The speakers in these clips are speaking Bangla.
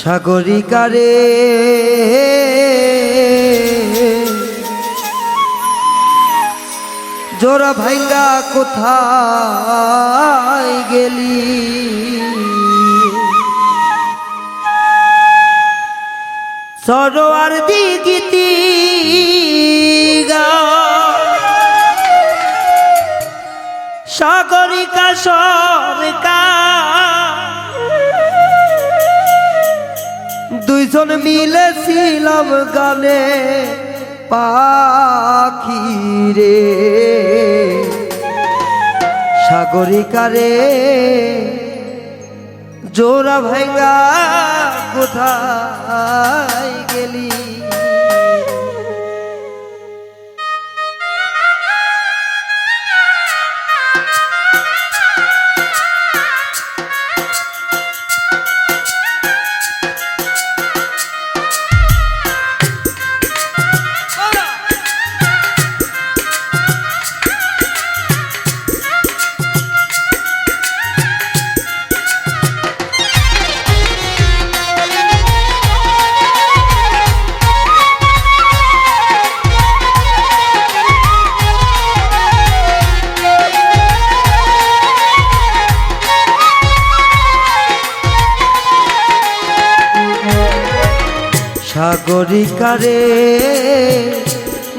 সাগরিকারে। জোড়া ভাঙ্গা কোথায় গেলি? সরোয়ার দিগিতি গা। সাগরিকা সরকার। দুইজন মিলেছিলাম গানে পাখি রে। সাগরিকারে জোড়া ভাঙ্গা কোথায় গেলি? সাগরিকারে।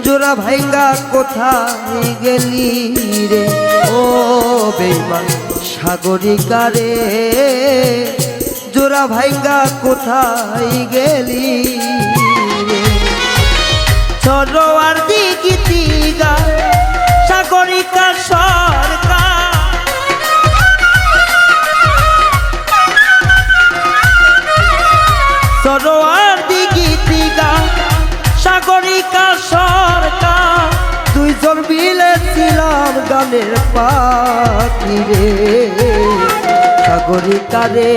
জোড়া ভাইঙ্গা কোথায় গেলি রে? ও বেইমান সাগরিকারে। জোড়া ভাইঙ্গা কোথায় গেলি সরোয়ার দিগিতি গা সাগরিকা সরকার। সরোয়ার সাগরিকা সরকার, দুইজন মিলে ছিলাম গানের পাখি রে সাগরিকা রে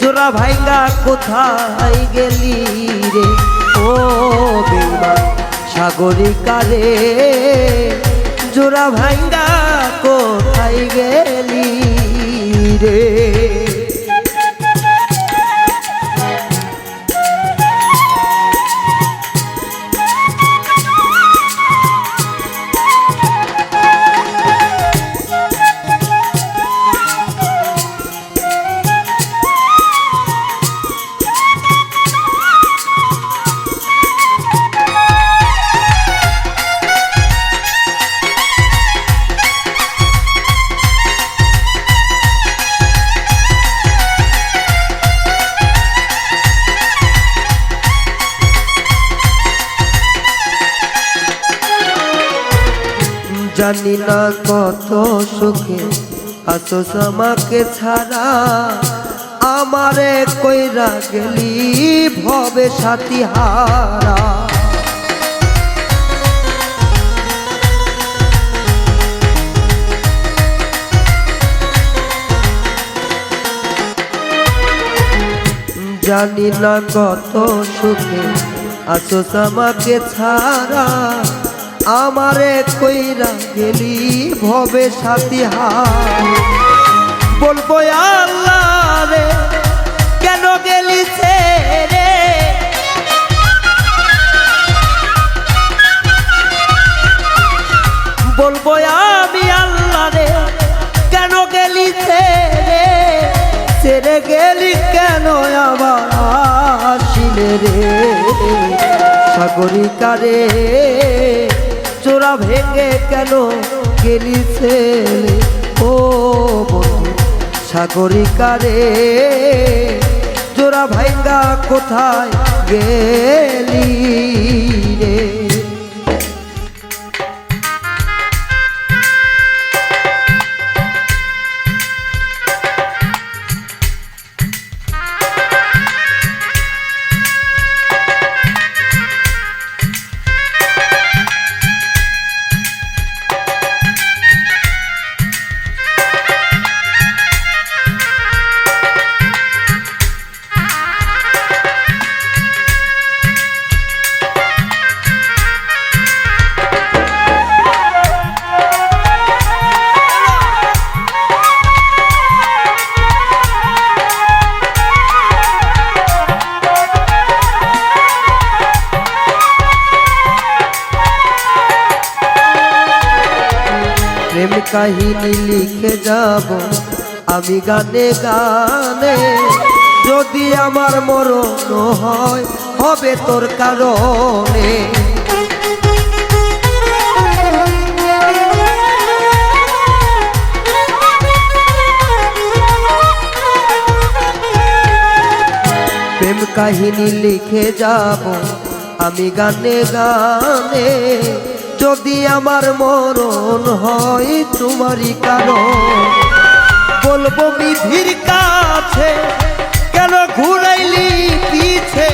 জোড়া ভাইঙ্গা কোথায় গেলি রে? ও বেমান সাগরিকা রে জোড়া ভাইঙ্গা কোথায় গেলি রে? জানি না কত সুখে। আসোস আমাকে ছাড়া আমারে কইরা গেলি ভবে সাথী হারা জানি না কত সুখে আসোস আমাকে ছাড়া আমারে কইরা গেলি ভবে সাথী বলব আল্লাহ রে কেন গেলি রে বলব, আমি আল্লাহ রে কেন গেলি রে ছেড়ে গেলি কেন আবার আসিলে রে? সাগরিকা রে চোরা ভেঙে কেন গেলি ছেলে? ও বন্ধু সাগরিকারে জোড়া ভাইঙ্গা কোথায় গেলি? কাহিনী লিখে যাব। আমি গানে গানে, যদি আমার মরণ হয়, হবে তোর কারণে। প্রেম কাহিনী লিখে যাব। আমি গানে গানে যদি আমার মরণ হয় তোমারই কারণ, বলব বিধির কাছে, কেন ঘুরাইলি পিছে?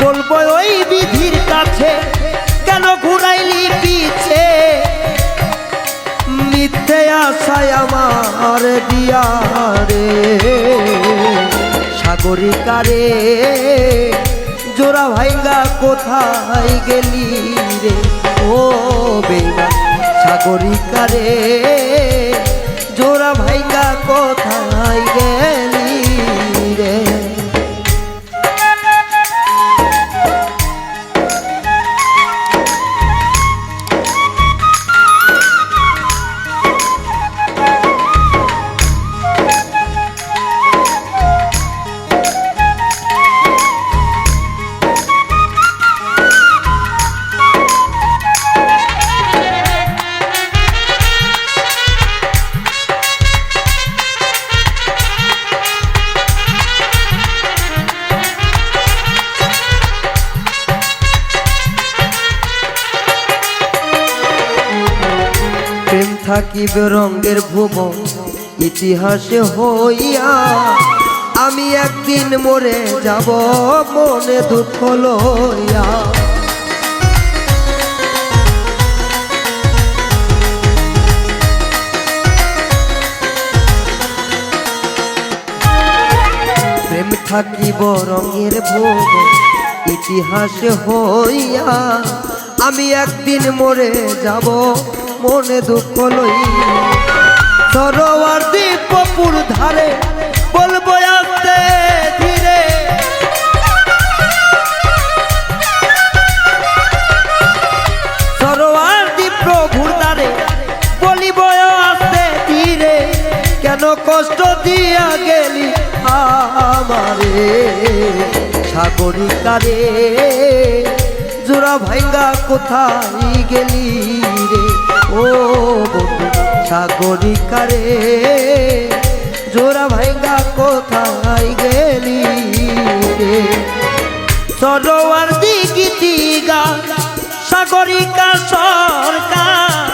বলব ওই বিধির কাছে, কেন ঘুরাইলি পিছে? মিথ্যে আশায় আমার দিয়ারে। সাগরিকারে জোড়া ভাইঙ্গা কোথায় গেলি রে? ও বেগা সাগরিকারে। জোড়া ভাইঙ্গা কোথায় থাকিবে রঙ্গের ভুবন ইতিহাসে হইয়া। আমি একদিন মরে যাব মনে দুঃখ লইয়া। প্রেম থাকিব রঙের ভোগ ইতিহাসে হইয়া। আমি একদিন মরে যাব মনে দুঃখ লই। সরোয়ার দ্বীপপুর ধারে বলব আসতে ধীরে। সরোয়ার দ্বীপ প্রভুর দ্বারে বলিব আসতে ধীরে। কেন কষ্ট দিয়া গেলি আমারে? সাগরিকারে জোড়া ভাঙ্গা কোথায় গেলি রে? ও বন্ধু সাগরিকারে, জোড়া ভাঙ্গা কোথায় গেলি সরোয়ার দিকি দিগা সাগরিকা সরকার।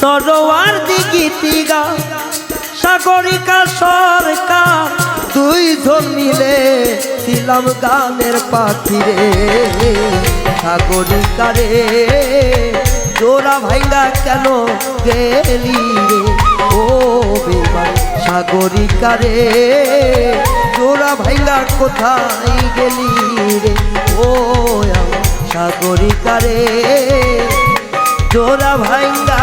সরোয়ার দিকি দিগা সাগরিকা সরকার। দুইজন মিলে ছিলাম গানের পাখিরে সাগরিকারে জোড়া ভাইঙ্গা কেন গেলি রে? ও বেমান সাগরিকারে জোড়া ভাইঙ্গা কোথায় গেলি রে? ও সাগরিকারে জোড়া ভাইঙ্গা